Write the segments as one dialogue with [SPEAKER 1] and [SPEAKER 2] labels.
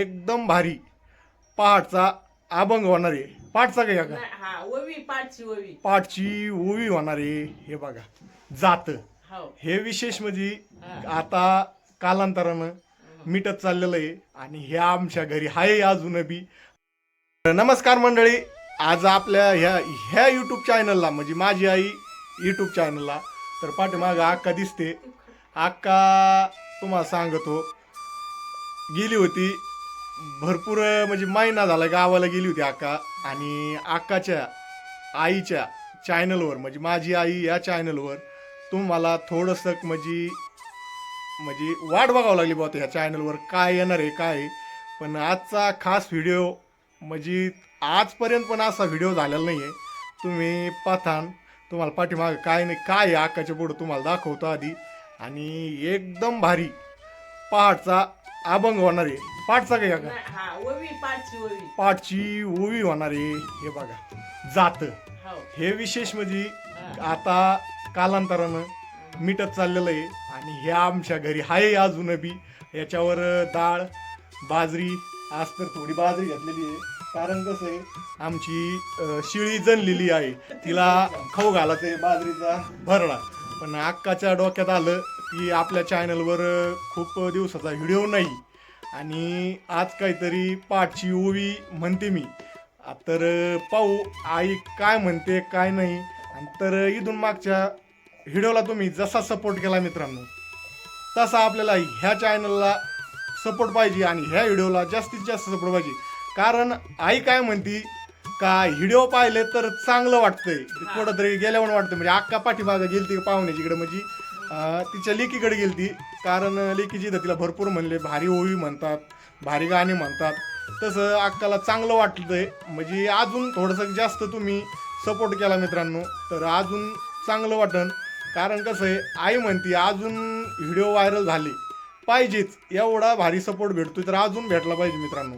[SPEAKER 1] एकदम भारी. पहाटचा अभंग होणार आहे. पाठचा काय का
[SPEAKER 2] हा ओवी पाठची ओवी.
[SPEAKER 1] पाठची ओवी होणार आहे. हे बघा जात.
[SPEAKER 2] हो.
[SPEAKER 1] हे विशेष म्हणजे
[SPEAKER 2] हा.
[SPEAKER 1] आता कालांतरानं मिटत चाललेलं आहे आणि हे आमच्या घरी आहे अजून बी नमस्कार मंडळी आज आपल्या ह्या ह्या यूट्यूब चॅनलला म्हणजे माझी आई यूट्यूब चॅनलला तर पाठीमागं अक्का दिसते. अक्का तुम्हाला सांगतो गेली होती. भरपूर म्हणजे महिना झाला गावाला गेली होती अक्का आणि अक्काच्या आईच्या चॅनलवर म्हणजे माझी आई या चॅनलवर तुम्हाला थोडंसं म्हणजे म्हणजे वाट बघावं लागली बुवा ह्या चॅनलवर काय येणार आहे काय आहे. पण आजचा खास व्हिडिओ म्हणजे आजपर्यंत पण असा व्हिडिओ झालेला नाही आहे तुम्ही पाहतान तुम्हाला पाठीमाग काय नाही काय आहे आकाच्या पुढं तुम्हाला दाखवतो आधी. आणि एकदम भारी पहाडचा अभंग होणार आहे. पाठचा काय का?
[SPEAKER 2] हा ओवी पाठची ओवी.
[SPEAKER 1] पाठची ओवी होणार आहे. हे बघा. जात.
[SPEAKER 2] हो.
[SPEAKER 1] हे विशेष म्हणजे. आता कालांतरानं मिटत चाललेलं आहे. आणि हे आमच्या घरी आहे अजून बी. याच्यावर डाळ बाजरी आज तर थोडी बाजरी घातलेली आहे. कारण कसं आहे आमची अं, शिळी जनलेली आहे. तिला खाऊ घालायचं आहे बाजरीचा भरडा. पण अक्काच्या डोक्यात आलं की आपल्या चॅनलवर खूप दिवसाचा व्हिडिओ नाही. आणि आज काहीतरी पाठची ओवी म्हणते मी. तर पाहू आई काय म्हणते काय नाही. आणि तर इथून मागच्या व्हिडिओला तुम्ही जसा सपोर्ट केला मित्रांनो तसा आपल्याला ह्या चॅनलला सपोर्ट पाहिजे आणि ह्या व्हिडिओला जास्तीत जास्त सपोर्ट पाहिजे. कारण आई काय म्हणती का व्हिडिओ पाहिले तर चांगलं वाटतंय. कुठं तरी गेल्यावर वाटतं. म्हणजे अक्का पाठीमागं गेलती पाहुण्याच्याकडे म्हणजे अं, तिच्या लेकीकडे गेलती. कारण लेकीची तर तिला भरपूर म्हणले भारी ओवी म्हणतात भारी गाणी म्हणतात. तसं अक्काला चांगलं वाटतंय. म्हणजे अजून थोडंसं जास्त तुम्ही सपोर्ट केला मित्रांनो तर अजून चांगलं वाटन. कारण कसं आहे आई म्हणती अजून व्हिडिओ व्हायरल झाले. पाहिजेच एवढा भारी सपोर्ट भेटतो तर अजून भेटला पाहिजे मित्रांनो.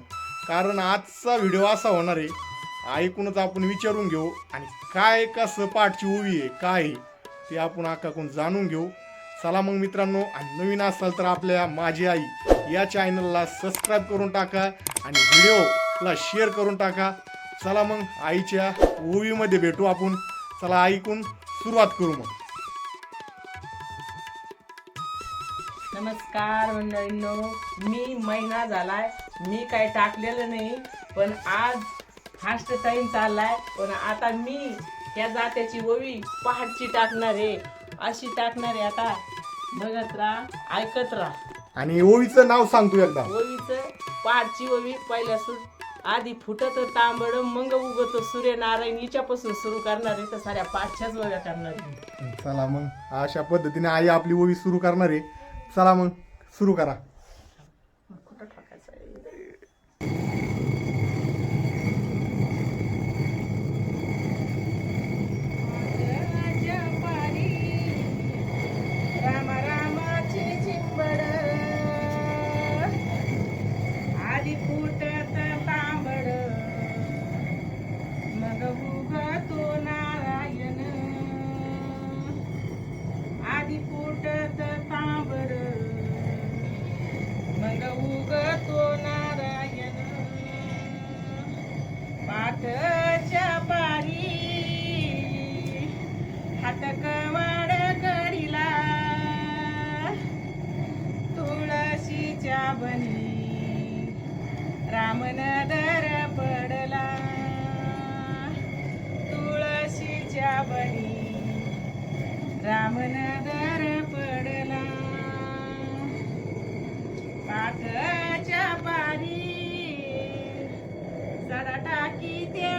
[SPEAKER 1] कारण आजचा व्हिडिओ असा होणार आहे ऐकूनच आपण विचारून घेऊ. आणि काय कसं पाठची ओवी आहे काय आहे? ते आपण आकाकून जाणून घेऊ. चला मग मित्रांनो आणि नवीन असाल तर आपल्या माझी आई या चॅनलला सबस्क्राईब करून टाका आणि व्हिडिओला शेअर करून टाका. चला मग आईच्या ओवीमध्ये भेटू आपण. चला ऐकून सुरुवात करू मग.
[SPEAKER 2] नमस्कार मंडळींनो मी महिना झालाय. मी काय टाकलेलं नाही पण आज फास्ट टाइम चाललाय. पण आता मी या जात्याची ओवी पहाटची टाकणार आहे. अशी टाकणार आहे आता. बघत राहा ऐकत राहा.
[SPEAKER 1] आणि ओवीचं नाव सांगतो एकदा.
[SPEAKER 2] ओवीचं पहाटची ओवी पहिल्यासून आधी फुटत तांबड मंग उगत सूर्यनारायण. हिच्यापासून सुरू करणार आहे तर साऱ्या पाठच्याच ओव्या करणार आहे.
[SPEAKER 1] चला मग अशा पद्धतीने आई आपली ओवी सुरू करणार आहे. चला मग सुरू करा.
[SPEAKER 2] रामनगर पडला. पाठच्या पारी सदा टाकी ते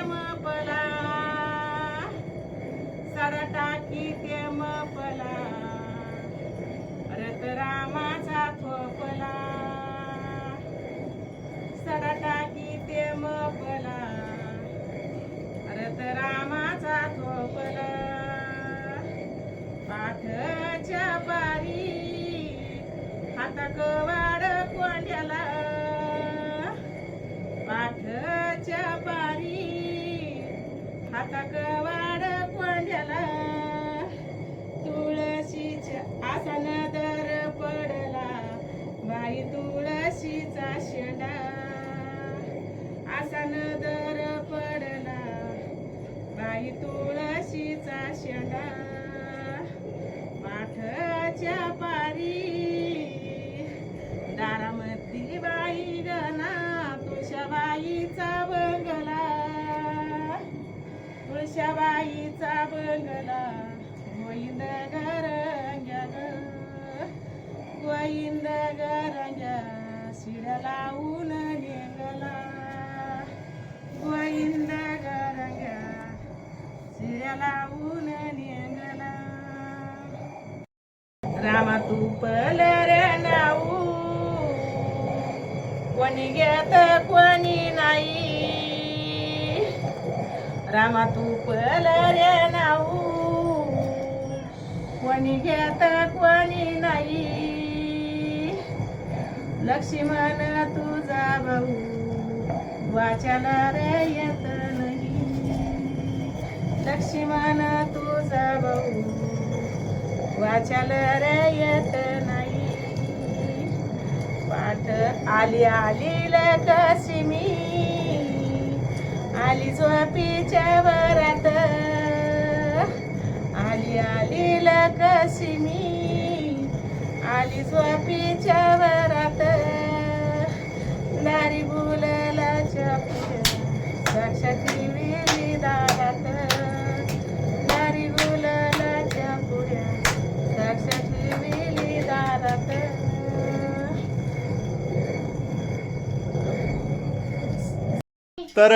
[SPEAKER 2] आता गवाड कोंड्याला तुळशीच्या आसन दर पडला. बाई तुळशीचा शेंडा आसन दर पडला. बाई तुळशीचा शेंडा पाठच्या पारी बाईचा बंगला गोविंद गरंग्या ग गोविंद गरंग्या शिड्या लावून नेगला. गोविंद गरंग्या शिड्या लावून नेगला. रामा तू पलर नाऊ. कोणी घेत कोणी रामा तू पलर नाऊ. कोणी घेत कोणी नाही. लक्ष्मण तुझा भाऊ वाचाला रे येत नाही. लक्ष्मण तुझा भाऊ वाचाल रे येत नाही. पाठ आली आली लक्ष्मी. मी आली झोपीच्या वरात. आली आली कशी मी. आली झोपीच्या वरात.
[SPEAKER 1] तर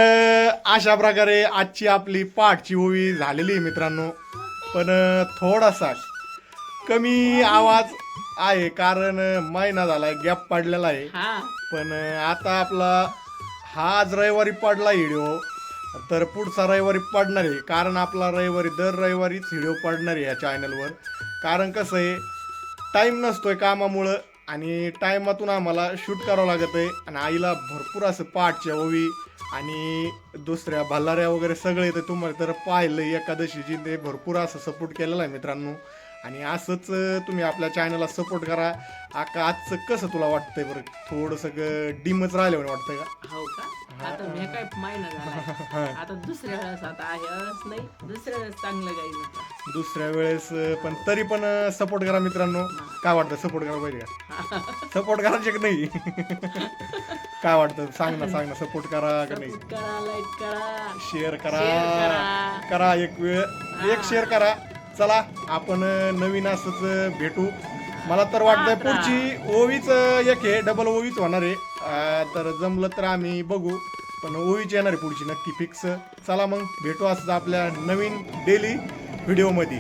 [SPEAKER 1] अशा प्रकारे आजची आपली पाठची ओवी झालेली आहे मित्रांनो. पण थोडासा कमी आवाज आहे कारण महिना झाला गॅप पडलेला आहे. पण आता आपला हा आज रविवारी पडला व्हिडिओ. तर पुढचा रविवारी पडणार आहे कारण आपला रविवारी दर रविवारीच व्हिडिओ पडणार आहे या चॅनलवर कारण कसं आहे टाईम नसतोय कामामुळं आणि टायमातून आम्हाला शूट करावं लागत आहे आणि आईला भरपूर असं पाठच्या ओवी आणि दुसऱ्या भल्लाऱ्या वगैरे सगळे तर तुम्हाला तर पाहिलं एकादशीची ते भरपूर असं सपोर्ट केलेला आहे मित्रांनो. आणि असंच तुम्ही आपल्या चॅनलला सपोर्ट करा. आका आजचं कसं तुला वाटतंय बरं? थोडं सगळं डिमच राहिलं म्हणे वाटतंय का?
[SPEAKER 2] हो का? आता मी काय झाला आता दुसऱ्या वेळेस आता आहे नाही. दुसऱ्या वेळेस चांगलं गाईल.
[SPEAKER 1] दुसऱ्या वेळेस पण तरी पण सपोर्ट करा मित्रांनो. काय वाटतं? सपोर्ट करा पाहिजे का? सपोर्ट करायचे की नाही? काय वाटतं? सांग ना सांग ना. सपोर्ट करा का नाही?
[SPEAKER 2] करा लाईक करा.
[SPEAKER 1] शेअर करा.
[SPEAKER 2] करा.
[SPEAKER 1] करा एक वेळ. एक शेअर करा. चला आपण नवीन असंच भेटू. मला तर वाटतंय पुढची ओवीच एक आहे डबल ओवीच होणार आहे. तर जमलं तर आम्ही बघू पण ओवीच येणार आहे पुढची नक्की फिक्स चला मग भेटू असं आपल्या नवीन डेली व्हिडिओमध्ये